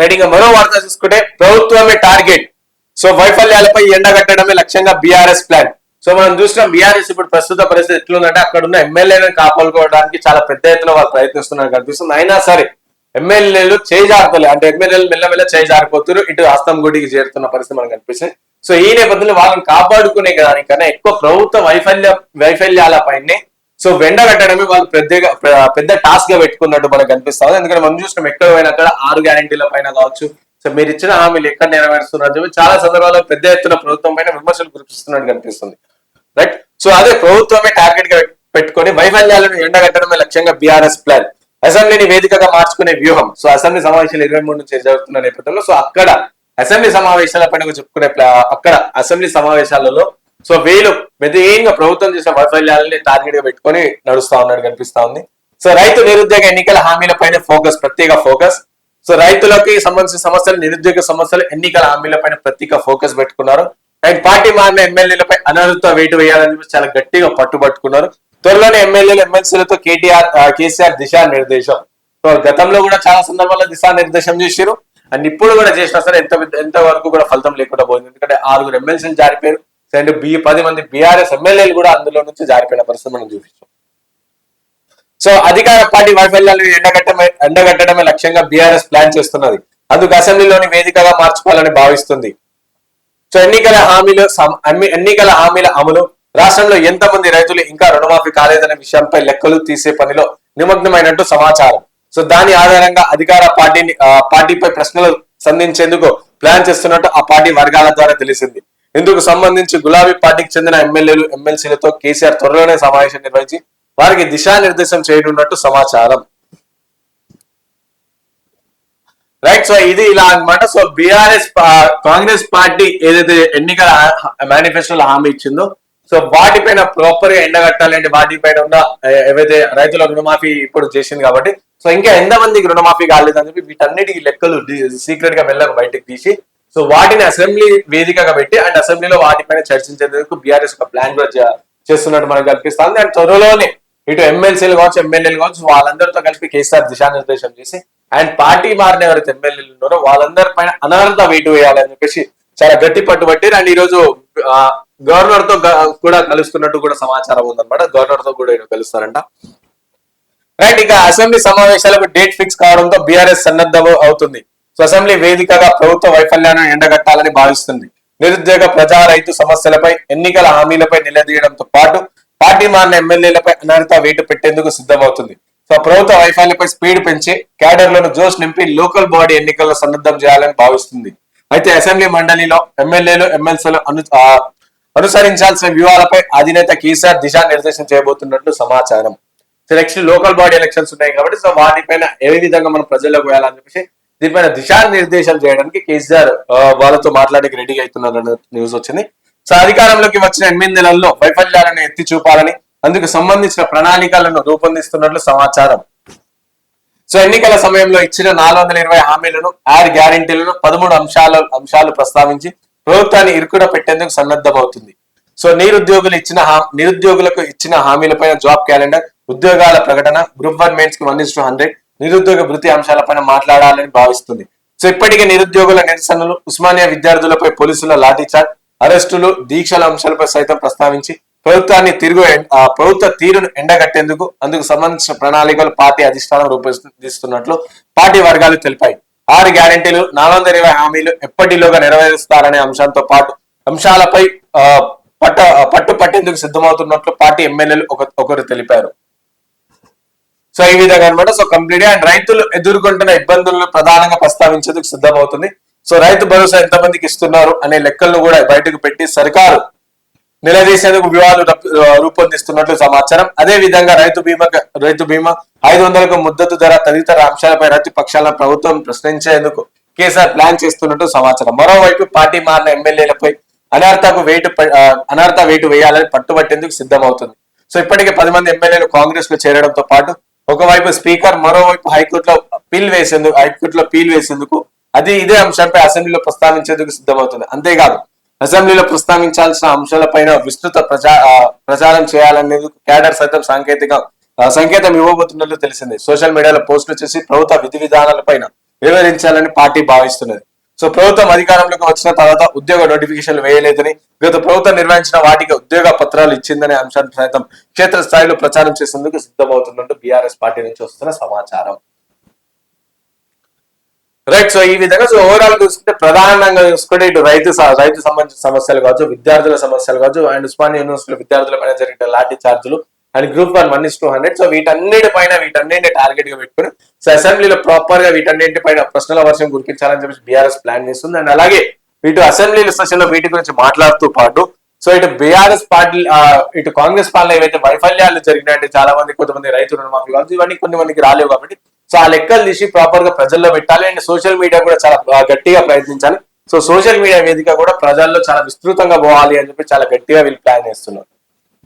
Right ఇంకా మరో వార్త చూసుకుంటే ప్రభుత్వమే టార్గెట్. సో వైఫల్యాలపై ఎండగట్టడమే లక్ష్యంగా బీఆర్ఎస్ ప్లాన్. సో మనం చూసినాం బీఆర్ఎస్ ఇప్పుడు ప్రస్తుత పరిస్థితి ఎట్లుందంటే అక్కడ ఉన్న ఎమ్మెల్యేలను కాపాడుకోవడానికి చాలా పెద్ద ఎత్తున వాళ్ళు ప్రయత్నిస్తున్నారు కనిపిస్తుంది అయినా సరే ఎమ్మెల్యేలు చేజారుతలే. అంటే ఎమ్మెల్యేలు మెల్లమెల్ల చేజారిపోతున్నారు. ఇటు అస్తం గుడికి చేరుతున్న పరిస్థితి మనకు కనిపిస్తుంది సో ఈ నేపథ్యంలో వాళ్ళని కాపాడుకునే దానికన్నా ఎక్కువ ప్రభుత్వ వైఫల్య వైఫల్యాల సో సో వెండగట్టడమే వాళ్ళు పెద్దగా పెద్ద టాస్క్గా పెట్టుకున్నట్టు మనకు కనిపిస్తుంది ఎందుకంటే మనం చూసినాం ఎక్కడ పోయినా అక్కడ ఆరు గ్యారంటీల పైన కావచ్చు. సో మీరు ఇచ్చిన హామీలు ఎక్కడ నెరవేరుస్తున్నారు చెప్పి చాలా సందర్భాల్లో పెద్ద ఎత్తున ప్రభుత్వం పైన విమర్శలు కురిపిస్తున్నట్టు కనిపిస్తుంది. రైట్ సో అదే ప్రభుత్వమే టార్గెట్గా పెట్టుకొని వైఫల్యాలను ఎండగట్టడమే లక్ష్యంగా బీఆర్ఎస్ ప్లాన్ అసెంబ్లీని వేదికగా మార్చుకునే వ్యూహం. సో అసెంబ్లీ సమావేశాలు ఇరవై మూడు నుంచి జరుగుతున్న నేపథ్యంలో సో అక్కడ అసెంబ్లీ సమావేశాల పైన చెప్పుకునే అక్కడ అసెంబ్లీ సమావేశాలలో సో వీళ్ళు మెయిన్గా ప్రభుత్వం చేసిన వైఫల్యాలని టార్గెట్గా పెట్టుకొని నడుస్తా ఉన్నాడు కనిపిస్తా ఉంది. సో రైతు నిరుద్యోగ ఎన్నికల హామీల పైన ఫోకస్ ప్రత్యేక ఫోకస్. సో రైతులకి సంబంధించిన సమస్యలు నిరుద్యోగ సమస్యలు ఎన్నికల హామీల పైన ప్రత్యేక ఫోకస్ పెట్టుకున్నారు. అండ్ పార్టీ మారిన ఎమ్మెల్యేలపై అనర్హత వేటు వేయాలని చెప్పి చాలా గట్టిగా పట్టుబట్టుకున్నారు. త్వరలోనే ఎమ్మెల్యేలు ఎమ్మెల్సీలతో కేటీఆర్ కేసీఆర్ దిశా నిర్దేశం సో గతంలో కూడా చాలా సందర్భాల్లో దిశా నిర్దేశం చేశారు అండ్ ఇప్పుడు కూడా చేసినా సరే ఎంత ఎంత వరకు కూడా ఫలితం లేకుండా పోయింది. ఎందుకంటే ఆరుగురు ఎమ్మెల్సీలు జారిపోయారు. అండ్ బి పది మంది బీఆర్ఎస్ ఎమ్మెల్యేలు కూడా అందులో నుంచి జారిపోయిన పరిస్థితి మనం చూపించాం సో అధికార పార్టీ వైఫల్యాలను ఎండగట్టమే ఎండగట్టడమే లక్ష్యంగా బీఆర్ఎస్ ప్లాన్ చేస్తున్నది. అందుకు అసెంబ్లీలోని వేదికగా మార్చుకోవాలని భావిస్తుంది. సో ఎన్నికల హామీలు ఎన్నికల హామీల అమలు రాష్ట్రంలో ఎంతమంది రైతులు ఇంకా రుణమాఫీ కాలేదనే విషయంపై లెక్కలు తీసే పనిలో నిమగ్నమైనట్టు సమాచారం. సో దాని ఆధారంగా అధికార పార్టీని పార్టీపై ప్రశ్నలు సంధించేందుకు ప్లాన్ చేస్తున్నట్టు ఆ పార్టీ వర్గాల ద్వారా తెలిసింది. ఇందుకు సంబంధించి గులాబీ పార్టీకి చెందిన ఎమ్మెల్యేలు ఎమ్మెల్సీలతో కేసీఆర్ త్వరలోనే సమావేశం నిర్వహించి వారికి దిశానిర్దేశం చేయనున్నట్టు సమాచారం. రైట్ సో ఇది ఇలా అన్నమాట. సో బీఆర్ఎస్ కాంగ్రెస్ పార్టీ ఏదైతే ఎన్నికల మేనిఫెస్టోలో హామీ ఇచ్చిందో సో వాటిపైన ప్రాపర్గా ఎండగట్టాలంటే వాటిపైన ఉన్న ఏవైతే రైతుల రుణమాఫీ ఇప్పుడు చేసింది కాబట్టి సో ఇంకా ఎంత మందికి రుణమాఫీ కాలేదని చెప్పి వీటన్నిటికీ లెక్కలు సీక్రెట్గా మెల్లగా బయటకు తీసి సో వాటిని అసెంబ్లీ వేదికగా పెట్టి అండ్ అసెంబ్లీలో వాటిపైన చర్చించేందుకు బీఆర్ఎస్ ఒక ప్లాన్ కూడా చేస్తున్నట్టు మనకు కనిపిస్తుంది అండ్ త్వరలోనే ఇటు ఎమ్మెల్సీలు కావచ్చు ఎమ్మెల్యేలు కావచ్చు వాళ్ళందరితో కలిపి కేసీఆర్ దిశానిర్దేశం చేసి అండ్ పార్టీ మారిన ఎవరైతే ఎమ్మెల్యేలు ఉన్నారో వాళ్ళందరి పైన అనర్హత వేటు వేయాలని చెప్పేసి చాలా గట్టి పట్టుబట్టి అండ్ ఈ రోజు గవర్నర్తో కూడా కలుస్తున్నట్టు కూడా సమాచారం ఉందన్నమాట. గవర్నర్తో కూడా కలుస్తారంట. రైట్ ఇక అసెంబ్లీ సమావేశాలకు డేట్ ఫిక్స్ కావడంతో బీఆర్ఎస్ సన్నద్ధం అవుతుంది. అసెంబ్లీ వేదికగా ప్రభుత్వ వైఫల్యాన్ని ఎండగట్టాలని భావిస్తుంది. నిరుద్యోగ ప్రజా రైతు సమస్యలపై ఎన్నికల హామీలపై నిలదీయడంతో పాటు పార్టీ మారిన ఎమ్మెల్యేలపై అనర్హత వేటు పెట్టేందుకు సిద్ధమవుతుంది. సో ప్రభుత్వ వైఫల్యపై స్పీడ్ పెంచి క్యాడర్లను జోష్ నింపి లోకల్ బాడీ ఎన్నికల్లో సన్నద్ధం చేయాలని భావిస్తుంది. అయితే అసెంబ్లీ మండలిలో ఎమ్మెల్యేలు ఎమ్మెల్సీలు అను అనుసరించాల్సిన వ్యూహాలపై అధినేత కేసీఆర్ దిశానిర్దేశం చేయబోతున్నట్లు సమాచారం. So next local body elections ఉన్నాయి కాబట్టి సో వాటిపైన ఏ విధంగా మనం ప్రజల్లోకి వెళ్ళాలని చెప్పేసి దీనిపైన దిశానిర్దేశం చేయడానికి కేసీఆర్ వాళ్ళతో మాట్లాడడానికి రెడీ అవుతున్నారన్న న్యూస్ వచ్చింది. సో అధికారంలోకి వచ్చిన ఎనిమిది నెలల్లో వైఫల్యాలను ఎత్తి చూపాలని అందుకు సంబంధించిన ప్రణాళికలను రూపొందిస్తున్నట్లు సమాచారం. సో ఎన్నికల సమయంలో ఇచ్చిన నాలుగు వందల ఇరవై హామీలను ఆర్ గ్యారంటీలను పదమూడు అంశాల అంశాలు ప్రస్తావించి ప్రభుత్వాన్ని ఇరుకుడ పెట్టేందుకు సన్నద్ధమవుతుంది. సో నిరుద్యోగులు ఇచ్చిన నిరుద్యోగులకు ఇచ్చిన హామీలపై జాబ్ క్యాలెండర్ ఉద్యోగాల ప్రకటన గ్రూప్ వన్ మెయిన్స్కి వన్ ఇస్ హండ్రెడ్ నిరుద్యోగ భృతి అంశాలపైన మాట్లాడాలని భావిస్తుంది. సో ఇప్పటికే నిరుద్యోగుల నిరసనలు ఉస్మానియా విద్యార్థులపై పోలీసుల లాఠీచార్జ్ అరెస్టులు దీక్షల అంశాలపై సైతం ప్రస్తావించి ప్రభుత్వాన్ని తిరుగు ప్రభుత్వ తీరును ఎండగట్టేందుకు అందుకు సంబంధించిన ప్రణాళికలు పార్టీ అధిష్టానం రూపొందిస్తున్నట్లు పార్టీ వర్గాలు తెలిపాయి. ఆరు గ్యారెంటీలు నాలుగు వందల ఇరవై హామీలు ఎప్పటిలోగా నెరవేరుస్తారనే అంశంతో పాటు అంశాలపై ఆ, పట్ట పట్టు పట్టేందుకు సిద్ధమవుతున్నట్లు పార్టీ ఎమ్మెల్యేలు ఒక ఒకరు తెలిపారు. సో ఈ విధంగా అనమాట సో కంప్లీట్గా అండ్ రైతులు ఎదుర్కొంటున్న ఇబ్బందులను ప్రధానంగా ప్రస్తావించేందుకు సిద్ధమవుతుంది. సో రైతు భరోసా ఎంతమందికి ఇస్తున్నారు అనే లెక్కలను కూడా బయటకు పెట్టి సర్కారు నిలదీసేందుకు వ్యూహాలు రూపొందిస్తున్నట్లు సమాచారం. అదే విధంగా రైతు బీమా రైతు బీమా ఐదు వందలకు ముద్దతు ధర తదితర అంశాలపై రైతు పక్షాలను ప్రభుత్వం ప్రశ్నించేందుకు కేసీఆర్ ప్లాన్ చేస్తున్నట్టు సమాచారం. మరోవైపు పార్టీ మారిన ఎమ్మెల్యేలపై అనర్హతకు వేటు ప- అనర్హత వేటు వేయాలని పట్టుబట్టేందుకు సిద్ధమవుతుంది. సో ఇప్పటికే పది మంది ఎమ్మెల్యేలు కాంగ్రెస్లో చేరడంతో పాటు ఒకవైపు స్పీకర్ మరోవైపు హైకోర్టులో పీల్ వేసేందుకు హైకోర్టులో పీల్ వేసేందుకు అది ఇదే అంశంపై అసెంబ్లీలో ప్రస్తావించేందుకు సిద్ధమవుతుంది. అంతేకాదు అసెంబ్లీలో ప్రస్తావించాల్సిన అంశాలపైన విస్తృత ప్రచా ప్రచారం చేయాలనేందుకు కేడర్ సైతం సాంకేతిక సంకేతం ఇవ్వబోతున్నట్లు తెలిసింది. సోషల్ మీడియాలో పోస్టులు చేసి ప్రభుత్వ విధి విధానాలపైన వివరించాలని పార్టీ భావిస్తున్నది. సో ప్రభుత్వం అధికారంలోకి వచ్చిన తర్వాత ఉద్యోగ నోటిఫికేషన్లు వేయలేదని గత ప్రభుత్వం నిర్వహించిన వాటికి ఉద్యోగ పత్రాలు ఇచ్చిందనే అంశాన్ని సైతం క్షేత్ర స్థాయిలో ప్రచారం చేసేందుకు సిద్ధమవుతున్నట్టు బీఆర్ఎస్ పార్టీ నుంచి వస్తున్న సమాచారం. రైట్ సో ఈ విధంగా సో ఓవరాల్ చూసుకుంటే ప్రధానంగా చూసుకుంటే ఇటు రైతు రైతు సంబంధించిన సమస్యలు కావచ్చు విద్యార్థుల సమస్యలు కావచ్చు అండ్ ఉస్మానియా యూనివర్సిటీ విద్యార్థుల పైన జరిగిన లాఠీ ఛార్జీలు and group one one is two hundred so వీటన్నిటి పైన వీటన్నింటిని టార్గెట్గా పెట్టుకుని సో అసెంబ్లీలో ప్రాపర్గా వీటన్నింటి పైన ప్రశ్నల వర్షం గుర్తించాలని చెప్పి బీఆర్ఎస్ ప్లాన్ చేస్తుంది. అండ్ అలాగే ఇటు అసెంబ్లీ సెషన్లో వీటి గురించి మాట్లాడుతూ పాటు సో ఇటు బీఆర్ఎస్ పార్టీ ఇటు కాంగ్రెస్ పాలన ఏవైతే వైఫల్యాలు జరిగినాయంటే చాలా మంది కొంతమంది రైతు రుణమాఫీ కావచ్చు ఇవన్నీ కొన్ని మందికి రాలేవు కాబట్టి సో ఆ లెక్కలు తీసి ప్రాపర్గా ప్రజల్లో పెట్టాలి. అండ్ సోషల్ మీడియా కూడా చాలా గట్టిగా ప్రయత్నించాలి. సో సోషల్ మీడియా వేదిక కూడా ప్రజల్లో చాలా విస్తృతంగా పోవాలి అని చెప్పి చాలా గట్టిగా వీళ్ళు ప్లాన్ చేస్తున్నారు.